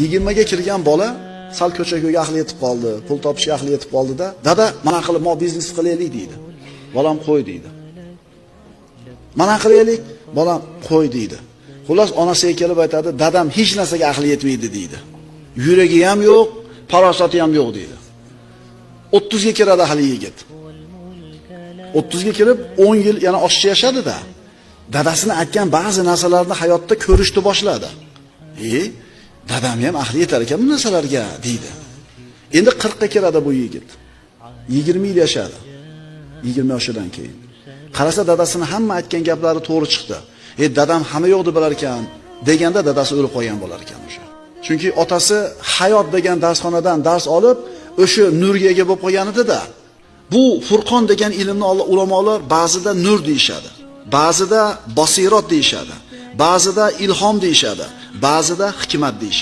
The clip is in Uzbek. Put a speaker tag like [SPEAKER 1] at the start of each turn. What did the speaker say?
[SPEAKER 1] yigirmaga kirgan bola sal ko'cha ko'yga ahli yetib qoldi pul topishga ahli yetib qoldida dada mana qilib mo biznes qilaylik deydi. Bolam qo'y deydi. Mana qilaylik bolam qo'y deydi. Xullas onasiga kelib aytadi dadam hech narsaga ahli yetmaydi deydi. Yuragi ham yo'q farosati ham yo'q deydi. O'ttizga kiradi hali yigit. O'ttizga kirib o'n yil yana oshiqcha yashadida. Dadasini aytgan ba'zi narsalarni hayotda ko'rishni boshladi. E dadam ham ahli yetar ekan bu narsalarga deydi. Endi qirqqa kiradi bu yigit. Yigirma yil yashadi. Yigirma yoshidan keyin. Qarasa dadasini hamma aytgan gaplari to'g'ri chiqdi. E dadam hamma yo'qni bilar ekan deganda dadasi o'lib qolgan bo'lar ekan o'sha. Chunki otasi hayot degan darsxonadan dars olib o'sha nurga ega bo'lib qolgan edida bu furqon degan ilmni ulamolar ba'zida nur deyishadi. Ba'zida bosirot deyishadi. Ba'zida ilhom deyishadi. Ba'zida hikmat deyish